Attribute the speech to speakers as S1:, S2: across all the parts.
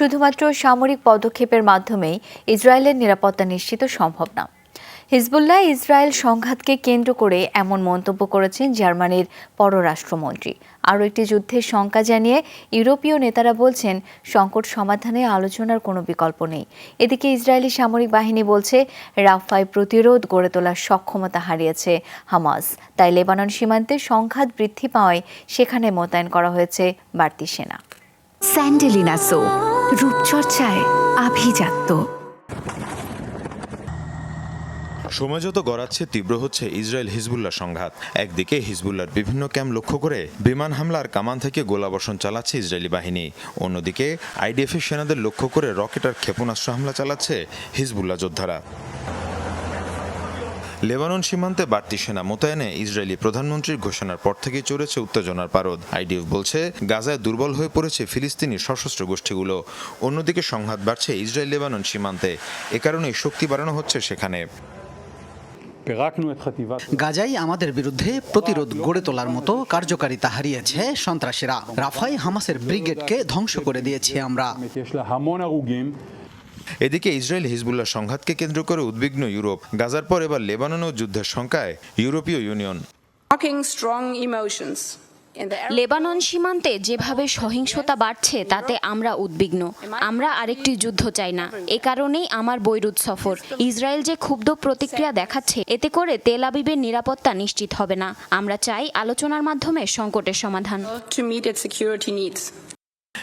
S1: শুধুমাত্র সামরিক পদক্ষেপের মাধ্যমেই ইসরায়েলের নিরাপত্তা নিশ্চিত সম্ভব না। হিজবুল্লাহ ইসরায়েল সংঘাতকে কেন্দ্র করে এমন মন্তব্য করেছেন জার্মানির পররাষ্ট্রমন্ত্রী। আরও একটি যুদ্ধের শঙ্কা জানিয়ে ইউরোপীয় নেতারা বলছেন, সংকট সমাধানে আলোচনার কোনো বিকল্প নেই। এদিকে ইসরায়েলি সামরিক বাহিনী বলছে, রাফায় প্রতিরোধ গড়ে তোলার সক্ষমতা হারিয়েছে হামাস। তাই লেবানন সীমান্তে সংঘাত বৃদ্ধি পাওয়ায় সেখানে মোতায়েন করা হয়েছে বাড়তি সেনা।
S2: স্যান্ডেলিনা সো রূপচর্চায় আভিজাত্য।
S3: সময় যত গড়াচ্ছে তীব্র হচ্ছে ইসরায়েল হিজবুল্লাহ সংঘাত। একদিকে হিজবুল্লাহর বিভিন্ন ক্যাম্প লক্ষ্য করে বিমান হামলার কামান থেকে গোলাবর্ষণ চালাচ্ছে ইসরায়েলি বাহিনী। অন্যদিকে আইডিএফের সেনাদের লক্ষ্য করে রকেট আর ক্ষেপণাস্ত্র হামলা চালাচ্ছে হিজবুল্লাহ যোদ্ধারা। লেবানন সীমান্তে বাড়তি সেনা মোতায়েনে ইসরায়েলি প্রধানমন্ত্রীর ঘোষণার পর থেকেই চড়েছে উত্তেজনার পারদ। আইডিএফ বলছে, গাজায় দুর্বল হয়ে পড়েছে ফিলিস্তিনি সশস্ত্র গোষ্ঠীগুলো। অন্যদিকে সংঘাত বাড়ছে ইসরায়েল লেবানন সীমান্তে। এ কারণেই শক্তি বাড়ানো হচ্ছে সেখানে।
S4: গাজাই আমাদের বিরুদ্ধে প্রতিরোধ গড়ে তোলার মতো কার্যকারিতা হারিয়েছে সন্ত্রাসীরা। রাফাই হামাসের ব্রিগেডকে ধ্বংস করে দিয়েছি আমরা।
S3: এদিকে ইসরায়েল হিজবুল্লাহ সংঘাতকে কেন্দ্র করে উদ্বিগ্ন ইউরোপ। গাজার পর এবার লেবাননও যুদ্ধের সংখ্যায় ইউরোপীয় ইউনিয়ন।
S5: লেবানন সীমান্তে যেভাবে সহিংসতা বাড়ছে তাতে আমরা উদ্বিগ্ন। আমরা আরেকটি যুদ্ধ চাই না। এ কারণেই আমার বৈরুত সফর। ইসরায়েল যে ক্ষুব্ধ প্রতিক্রিয়া দেখাচ্ছে এতে করে তেল আবিবের নিরাপত্তা নিশ্চিত হবে না। আমরা চাই আলোচনার মাধ্যমে সংকটের সমাধান।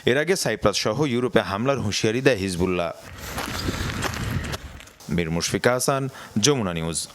S3: এর আগে সাইপ্রাস সহ ইউরোপে হামলার হুঁশিয়ারি দেয় হিজবুল্লাহ। মীর মুশফিকা হাসান যমুনা নিউজ।